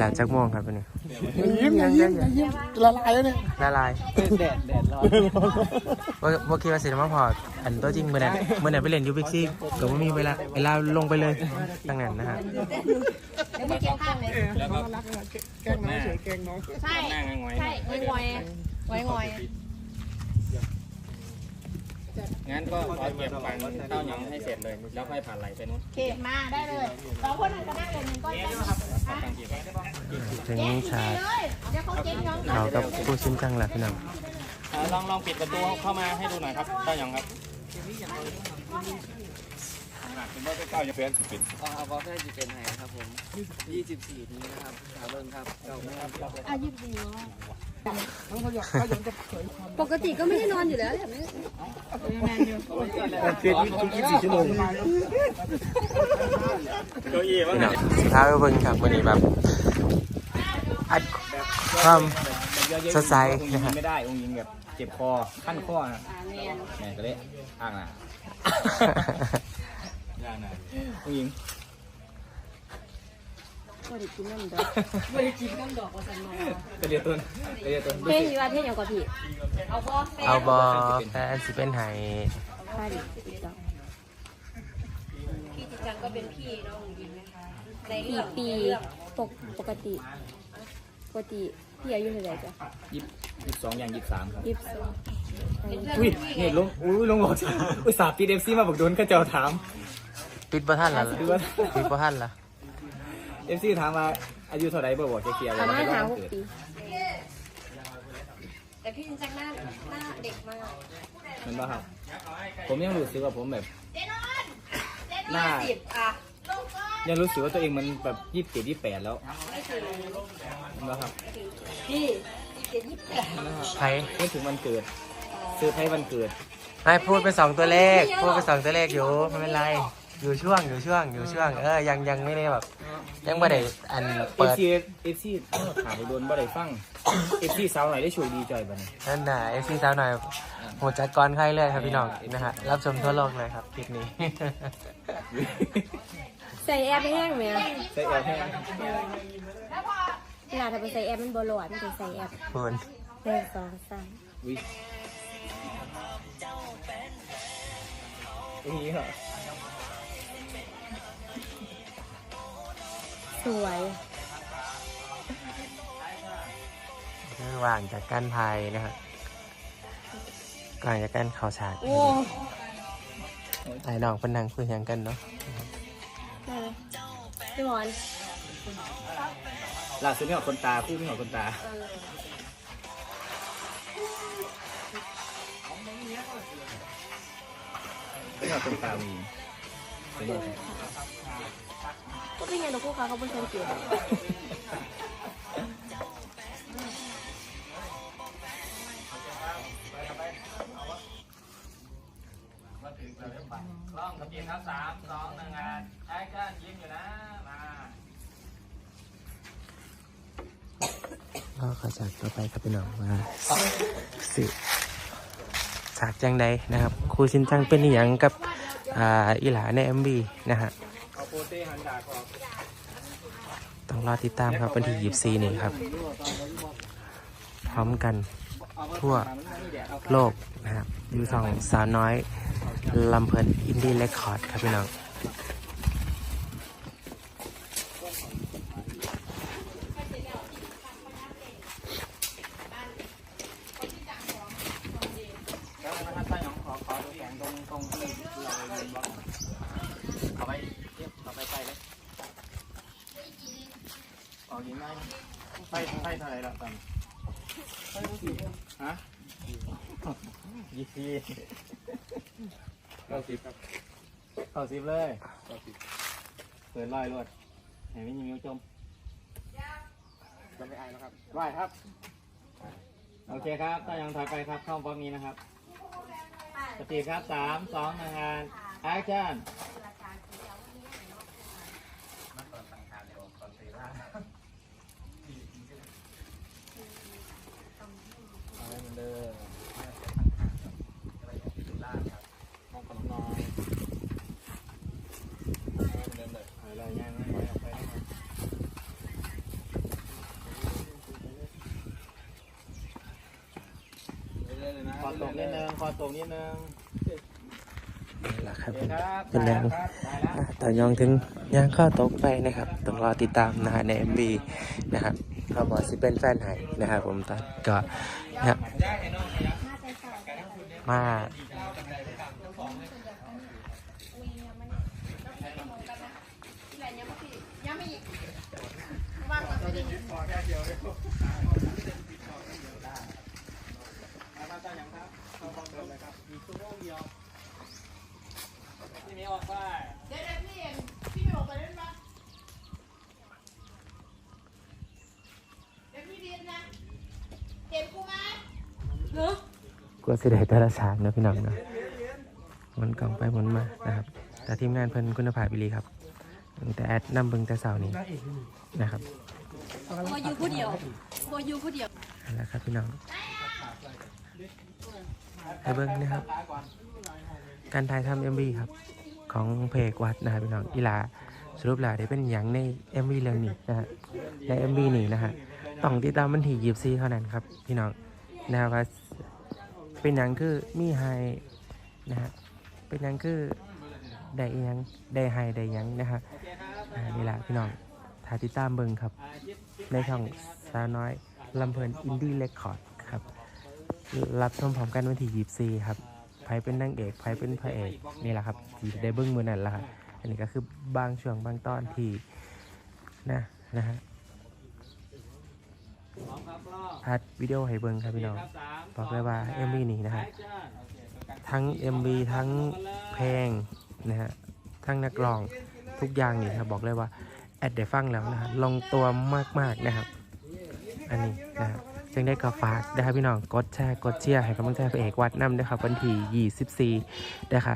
แล้วจักโมงครับวันนี้ยิ้มอย่ายิ้มอย่ายิ้มละลายแล้วเนี่ยละลายแดดแดดร้อนว่าว่าคิดว่าสิมาพออันตัวจริงเมื่อไหร่เมื่อไหร่ไปเล่นยูบิกซี่ก็ไม่มีเวลาเวลาลงไปเลยตั้งนั้นนะครับแล้วไม่เก็บภาพเลยแล้วก็รักนะแกล้งน้องเฉยแกล้งน้องใช่หน้างอยใช่งอยงอยงอย งั้นก็ขอเก็บฟังเต้าหยองให้เสร็จเลย แล้วค่อยผ่านไหลไปนู้นโอเคมาได้เลยสองคนนั้นก็ได้เลยหนึ่งก้อนถึงฉากเขางเขากับผู้ชิมจังแหละพี่น้องลองลองปิดประตูเข้ามาให้ดูหน่อยครับเต้าหยองครับเป็นว่าเต้าจะเป็นสิเป็นอ๋อครับบอสน่าจะเป็นไงครับผม24นี้นะครับสาเบิ้งครับเก้าโมงครับอายุดีวะน้องเขาอยากเขาอยากจะเผยความปกติก็ไม่ได้นอนอยู่แล้วเนี่ยเกิดยี่สิบสี่ชั่วโมงเก้าอี้ว่าพี่ไงน้องท้าไปเบิ่งครับวันนี้แบบอัดความสดใสองค์ยิงไม่ได้องค์ยิงแบบเจ็บคอขั้นคอนะแม่ก็เลยอ้างนะย่างนะองค์ยิง ไม่ได้กินน้ำดอกไม่ได้กินน้ำดอกว่าสันนอนกระเดียต้นกระเดียต้นเท่อยู่ว่าเท่อย่างกว่าพี่เอาบอเอาบอแฟนสิเป็นไห้ใช่อีกดอกพี่จิจังก็เป็นพี่น้องยินนะคะในเรื่องปีปกปกติปกติพี่อายุเท่าไหร่จ๊ะยี่สิบสองอย่างยี่สิบสามครับยี่สิบสองอุ้ยนี่ลงอุ้ยลงบอกอุ้ยสาบปีเดฟซี่มาบอกโดนก็เจ้าถามปิดบ่ทันละดูว่าปิดบ่ทันละ เอฟซีถามว่าอายุเท่าไหร่บ่บอกเคลียร์ประว่ามาณไม่ต้หาองหกเกิดปีแต่พี่จิจังหน้าหน้าเด็กมากเห็นป่ะครับ ผมยังรู้สึกว่าผมแบบหน้าสิบอะยังรู้สึกว่าตัวเองมันแบบยี่สิบเจ็ดยี่สิบแปดแล้วเห็นป่ะครับพี่เจ็ดยี่สิบแปดไพ่ไม่ถึงวันเกิดซื้อไพ่วันเกิดให้พูดเป็นสองตัวเลขพูดเป็นสองตัวเลขอยู่ไม่เป็นไร อยู่ช่วงอยู่ช่วงอยู่ช่วงเออยังยังไม่ได้แบบยังไม่ได้อันเอเปิฟดซีเอฟซีถามโดนบ่ได้ฟังเอฟซีสาวไหนได้ช่วยดีใจบ้างนั่นน่ะเอฟซีสาวหน่อยหัวจัดกรใครเลยครับพี่น้องนะฮะรับชมทั่วโลกเลยครับคลิปนี้ ใส่แอร์ไปแห้งไหมใส่แอร์แห้งเวลาทำไปใส่แอร์มันบอลอดมันเป็นใส่แอร์คุณหนึ่งสองสามวินี่เหรอ สวย ระหว่างจากกั้นไทยนะฮะก่อนจากกั้นข่าวฉากโอ้ไอ้น้องเป็นนางคุยหยังกันเนาะได้ไหมพี่หมอนล่าสุดนี่หอคนตาคู่นี่หอคนตานี่หอคนตามีเป็นยังไง ก็เป็นไงนกคู่ค้าเขาเป็นคนเกลียดกล้องกับยิงครับสามสองหนึ่งงานแอคชั่นยิ้มอยู่นะ มาก็ขอจากต่อไปครับพี่น้องว่าสิฉากจังใดนะครับครูชินจังเป็นอย่างกับอ่าอีหลาในเอ็มบีนะฮะ ต้องรอติดตามครับวันที่ยีซีนี่ครับ พร้อมกันทั่วโลกนะครับอยู่ทองสาวน้อยลำเพลินอินดี้เรคคอร์ดครับพี่น้อง แล้วนะครับป้าหยองขอขอดูแสงตรงตรงที่เราเรียนบล็อกเอาไปเทียบเอาไปใส่เลยออก ยิงได้ไฟไฟเท่าไหร่ละตอนฮะยี่สิบเก้าสิบครับเก้าสิบเลยเก้าสิบเปิดลอยรวดเห็นไหมยิงนิ้วจมจะไม่อายแล้วครับไหวครับ โอเคครับถ้ายังถอยไปครับเข้าบล็อกนี้นะครับสตีครับสามสองหนึ่งงานแอคชั่นมองขนมน้อยเดินเลยอะไรง่ายไหมไปออกไปนะครับ อตรงนิดนึง คอตรงนิดนึงนี่แหละครับโอเคครับเป็นแรงครับได้แล้วอ่าต่อยองถึงย่างข้อตกไปนะครับ ต้องรอติดตามนะฮะใน MV นะครับเขาบอกสิเป็นแฟนไหนนะครับผมตอนก็นะ ครับมาที่นี้ออกไปกลัวสิได้แต่ละฉากนะพี่น้องนะมันกล่องไปหมันมานะครับ แต่ทีมงานเพิ่นคุณภาพอีหลีครับแต่แอดนำเบิ่งแต่เสาร์นี้นะครับพออยู่ผู้เดียวพออยู่ผู้เดียวนั่นแหละครับพี่น้อง ให้เบิ่งนะครับ การถ่ายทำเอ็มวีครับ ของเพลงวัดนะครับพี่น้องอีหลาสรุปแล้วได้เป็นอย่างในเอ็มวีเรื่องนี้นะฮะในเอ็มวีนี้นะฮะต้องติดตามมันที่ยีบซีเท่านั้นครับ พี่น้องนะครับว่าเป็นอย่างคือมีไฮนะฮะเป็นอย่างคือได้ยังได้ไฮได้ยังนะฮะนี่แหละพี่น้องถ้าติดตามเบิงครับ ในช่องสาวน้อยลำเพลินอินดี้เรคคอร์ดครับ รับชมพร้อมกันวันที่ยีบซีครับไผเป็นนางเอกไผเป็นพระเอกนี่แหละครับที่ได้เบิ้งมือนั่นแหละครับอันนี้ก็คือบางช่วงบางตอนที่นะนะฮะพัดวิดีโอให้เบิ้งครับพี่น้องบอกเลยว่า MV นี้นะฮะแอคชั่นโอเคประทั้ง MV ทั้งเพลงนะฮะทั้งนักร้องทุกอย่างนี่ครับบอกเลยว่าแอดได้ฟังแล้วนะฮะลงตัวมากๆนะครับ อันนี้นะฮะ จึงได้ก็ฝากนะครับพี่น้องกดแชร์กดเชียร์ให้กำลังใจพระเอกวัดน้ำด้วยครับวันที่ 24นะคะ